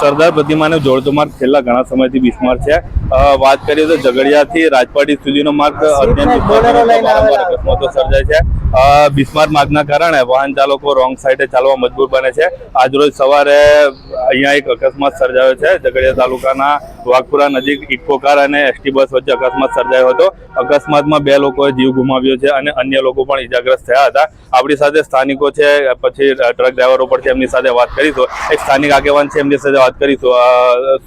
સરદાર પ્રતિમાને જોડતો માર્ગ છેલ્લા ઘણા સમયથી બિસ્માર છે વાત કરીએ તો ઝઘડિયાથી રાજપાટી સુધીનો માર્ગ અત્યંત. અકસ્માતો સર્જાય છે બિસ્માર માર્ગના કારણે વાહન ચાલકો રોંગ સાઈડે ચાલવા મજબૂર બને છે. આજરોજ સવારે અહીંયા એક અકસ્માત સર્જાયો છે. ઝઘડિયા તાલુકાના વાઘપુરા નજીક ઇકો કાર અને એસટી બસ વચ્ચે અકસ્માત સર્જાયો હતો. અકસ્માતમાં બે લોકોએ જીવ ગુમાવ્યો છે અને અન્ય લોકો પણ ઈજાગ્રસ્ત થયા હતા. આપણી સાથે સ્થાનિકો છે પછી ટ્રક ડ્રાઈવરો પણ છે એમની સાથે વાત કરીશું. એક સ્થાનિક આગેવાન છે એમની સાથે વાત કરીશું.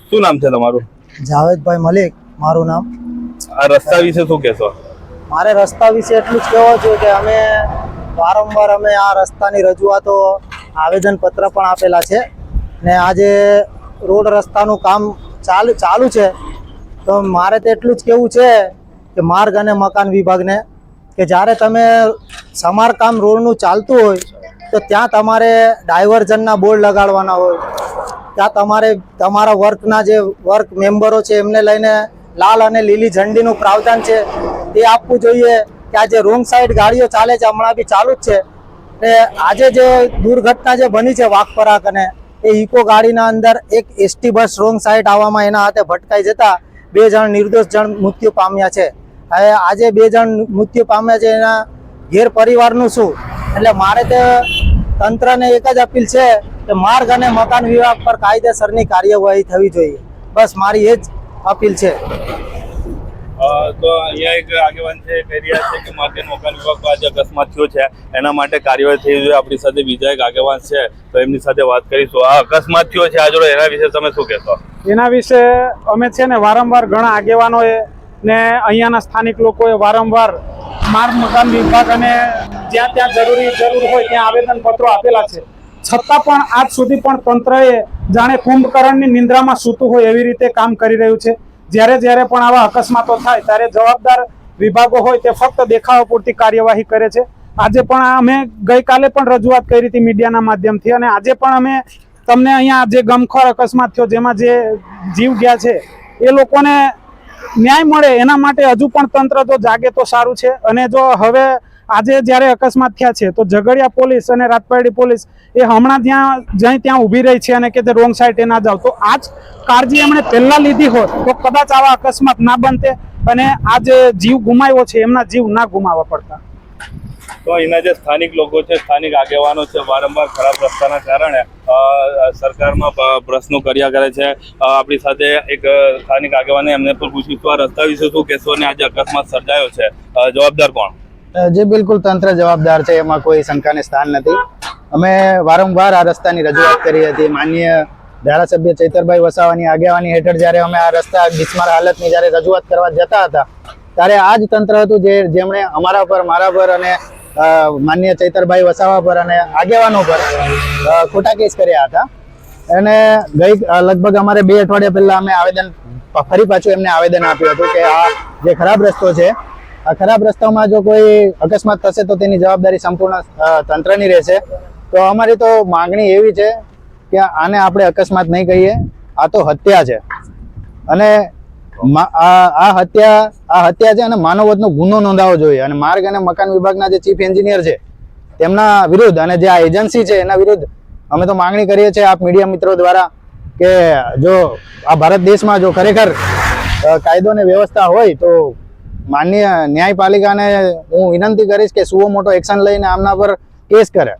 શું નામ છે તમારું? જાવેદભાઈ મલિક મારું નામ. આ રસ્તા વિશે શું કહેશો? મારે રસ્તા વિશે એટલું જ કહેવું છે કે અમે વારંવાર અમે આ રસ્તાની રજૂઆતો આવેદનપત્ર પણ આપેલા છે ને આજે રોડ રસ્તાનું કામ ચાલુ ચાલુ છે. તો મારે તો એટલું જ કહેવું છે કે માર્ગ અને મકાન વિભાગને કે જ્યારે તમે સમારકામ રોડનું ચાલતું હોય, તો ત્યાં તમારે ડાયવર્ઝનના બોર્ડ લગાડવાના હોય. ત્યાં તમારે, તમારા વર્કના જે વર્ક મેમ્બરો છે એમને લઈને લાલ અને લીલી ઝંડીનું પ્રાવધાન છે. તે આપવું જોઈએ કે આ જે રોંગ સાઈડ ગાડીઓ ચાલે છે, હમણાં બી ચાલુ જ છે. ને આજે જે દુર્ઘટના જે બની છે વાઘપરાક અને એ ઇકો ગાડીના અંદર એક એસટી બસ રોંગ સાઈડ આવવામાં એના હાથે ભટકાઈ જતા બે જણ નિર્દોષ જણ મૃત્યુ પામ્યા છે. હવે આજે બે જણ મૃત્યુ પામ્યા છે એના ઘેર પરિવારનું શું? એટલે મારે તે તંત્રને એક જ અપીલ છે કે માર્ગ અને મકાન વિભાગ પર કાયદેસરની કાર્યવાહી થવી જોઈએ. બસ મારી એ જ અપીલ છે. તો અહીંયા એક આગેવાન છે કહી રહ્યા છે કે માર્ગ મકાન વિભાગ પર આજે અકસ્માત થયો છે. એના માટે કાર્યવાહી થઈ જોઈએ આપણી સાથે બીજા એક આગેવાન છે, તો એમની સાથે વાત કરીશું. આ અકસ્માત થયો છે. આજરો એના વિશે તમે શું કહેશો? એના વિશે અમે છે ને વારંવાર ઘણા આગેવાનોએ ને અહીંયાના સ્થાનિક લોકોએ વારંવાર માર્ગ મકાન વિભાગ અને જ્યાં ત્યાં જરૂરી જરૂર હોય ત્યાં આવેદનપત્રો આપેલા છે. છતાં પણ આજ સુધી પણ તંત્રએ જાણે કુંભકરણની નિંદ્રામાં સૂતું હોય એવી રીતે કામ કરી રહ્યું છે. જ્યારે જ્યારે પણ આવા અકસ્માતો થાય ત્યારે જવાબદાર વિભાગો હોય તે ફક્ત દેખાવા પૂરતી કાર્યવાહી કરે છે. આજે પણ અમે ગઈકાલે પણ રજૂઆત કરી હતી મીડિયાના માધ્યમથી અને આજે પણ અમે તમને અહીંયા જે ગમખોર અકસ્માત થયો, જેમાં જે જીવ ગયા છે, એ લોકોને ન્યાય મળે એના માટે હજુ પણ તંત્ર જો જાગે તો સારું છે. અને જો હવે આજે જ્યારે અકસ્માત થયા છે, તો ઝઘડિયા પોલીસ અને રાજપારડી પોલીસ એ હમણાં ત્યાં જ્યાં ત્યાં ઊભી રહી છે અને કે તે રોંગ સાઈડે ના જાવ. તો આ જ કાળજી એમણે પહેલાં લીધી હોત, તો કદાચ આવા અકસ્માત ના બનતે અને આ જે જીવ ગુમાવ્યો છે, એમના જીવ ના ગુમાવવા પડતા. તો અહીંના જે સ્થાનિક લોકો છે, સ્થાનિક આગેવાનો છે, વારંવાર ખરાબ રસ્તાના કારણે સરકારમાં પ્રશ્નો કર્યા કરે છે. આપણી સાથે એક સ્થાનિક આગેવાને એમને પણ પૂછ્યું, તો આ રસ્તા વિશે શું કહેશો? અને આજે અકસ્માત સર્જાયો છે. જવાબદાર કોણ? જે બિલકુલ તંત્ર જવાબદાર છે, એમાં કોઈ શંકાને સ્થાન નથી. અમે વારંવાર આ રસ્તાની રજૂઆત કરી હતી. માનનીય ધારાસભ્ય ચૈતરભાઈ વસાવાની આગેવાની હેઠળ જ્યારે અમે આ રસ્તા બિસ્માર હાલતની જ્યારે રજૂઆત કરવા જતા હતા, ત્યારે આ જ તંત્ર હતું જે, જેમણે અમારા પર, મારા પર અને માન્ય ચૈતરભાઈ વસાવા પર અને આગેવાનો પર ખોટા કેસ કર્યા હતા. અને ગઈ લગભગ અમારે બે અઠવાડિયા પહેલા અમે આવેદન, ફરી પાછું એમને આવેદન આપ્યું હતું કે આ જે ખરાબ રસ્તો છે ખરાબ રસ્તામાં જો કોઈ અકસ્માત થશે તો તેની જવાબદારી સંપૂર્ણ તંત્રની રહેશે. તો અમારી તો માંગણી એવી છે કે આને આપણે અકસ્માત નહીં કહીએ. આ તો હત્યા છે. અને આ આ હત્યા આ હત્યા છે અને માનવવધનો ગુનો નોંધાવો જોઈએ. અને માર્ગ અને મકાન વિભાગના જે ચીફ એન્જિનિયર છે, તેમના વિરુદ્ધ અને જે આ એજન્સી છે, એના વિરુદ્ધ અમે તો માંગણી કરીએ છીએ આપ મીડિયા મિત્રો દ્વારા કે જો આ ભારત દેશમાં જો ખરેખર કાયદો અને વ્યવસ્થા હોય તો માનનીય ન્યાયપાલિકાને હું વિનંતી કરીશ કે સુઓ મોટો એક્શન લઈને આમના પર કેસ કરે.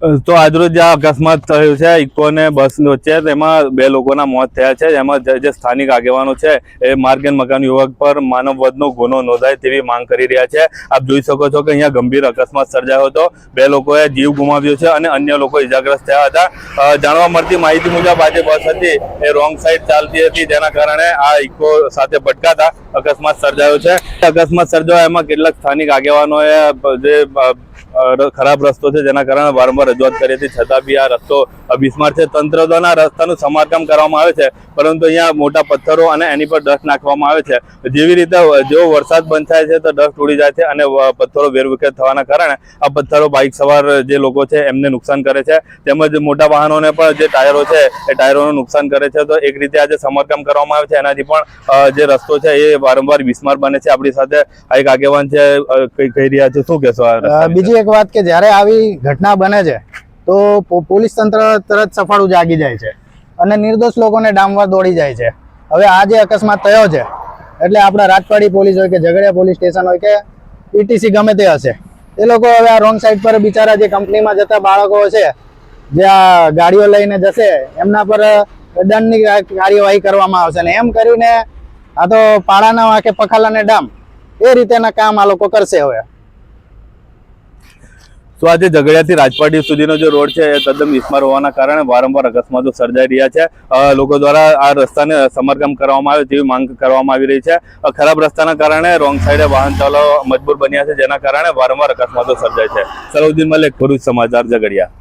તો આજરોજ આ અકસ્માત થયો છે, ઇકો અને બસ વચ્ચે, તેમાં બે લોકોના મોત થયા છે. એમાં જે- સ્થાનિક આગેવાનો છે, એ માર્ગ મકાન યુવક પર માનવ વધનો ગુનો નોંધાય તેવી માંગ કરી રહ્યા છે. આપ જોઈ શકો છો કે અહીંયા ગંભીર અકસ્માત સર્જાયો હતો. બે લોકોએ જીવ ગુમાવ્યો છે અને અન્ય લોકો ઇજાગ્રસ્ત થયા હતા. જાણવા મળતી માહિતી મુજબ આજે બસ હતી, એ રોંગ સાઈડ ચાલતી હતી. જેના કારણે આ ઇકો સાથે ભટકાતા અકસ્માત સર્જાયો છે. અકસ્માત સર્જાયો, એમાં કેટલાક સ્થાનિક આગેવાનોએ જે ખરાબ રસ્તો છે જેના કારણે વારંવાર રજૂઆત કરી હતી. છતાં બી આ રસ્તો બિસ્માર છે. તંત્ર દ્વારા રસ્તાનું સમારકામ કરવામાં આવે છે પરંતુ અહીંયા મોટા પથ્થરો અને એની પર ડસ્ટ નાખવામાં આવે છે. જેવી રીતે જેવો વરસાદ બંધ થાય છે તો ડસ્ટ ઉડી જાય છે અને પથ્થરો વેરવિખેર થવાના કારણે આ પથ્થરો બાઇક સવાર જે લોકો છે એમને નુકસાન કરે છે. તેમજ મોટા વાહનોને પણ જે ટાયરો છે એ ટાયરોનું નુકસાન કરે છે. તો એક રીતે આજે સમારકામ કરવામાં આવે છે. એનાથી પણ જે રસ્તો છે એ વારંવાર બિસ્માર બને છે. આપણી સાથે આ એક આગેવાન છે કહી રહ્યા છે શું કહેશો? બીજી એક વાત કે જ્યારે આવી ઘટના બને છે તો પોલીસ તંત્ર તરત સફાળું જાગી જાય છે અને નિર્દોષ લોકોને ડામવા દોડી જાય છે. હવે આ જે અકસ્માત થયો છે, એટલે આપણા રાજપાડી પોલીસ હોય કે ઝઘડિયા પોલીસ સ્ટેશન હોય કે પીટીસી ગમે તે હશે, એ લોકો હવે આ રોંગ સાઈડ પર બિચારા જે કંપનીમાં જતા બાળકો છે, જે આ ગાડીઓ લઈને જશે, એમના પર દંડની કાર્યવાહી કરવામાં આવશે ને એમ કરીને આ તો પાડાના વાંકે પખાલાને ડામ, એ રીતેના કામ આ લોકો કરશે હવે. તો આજે ઝઘડિયાથી રાજપાટી સુધીનો જે રોડ છે એ તદ્દન વિસ્માર હોવાના કારણે વારંવાર અકસ્માતો સર્જાઈ રહ્યા છે. લોકો દ્વારા આ રસ્તાને સમારકામ કરવામાં આવે તેવી માંગ કરવામાં આવી રહી છે. ખરાબ રસ્તાના કારણે રોંગ સાઈડે વાહન ચાલવા મજબૂર બન્યા છે, જેના કારણે વારંવાર અકસ્માતો સર્જાય છે. સલાઉદ્દીન મલિક, ભરૂચ સમાચાર ઝઘડિયા.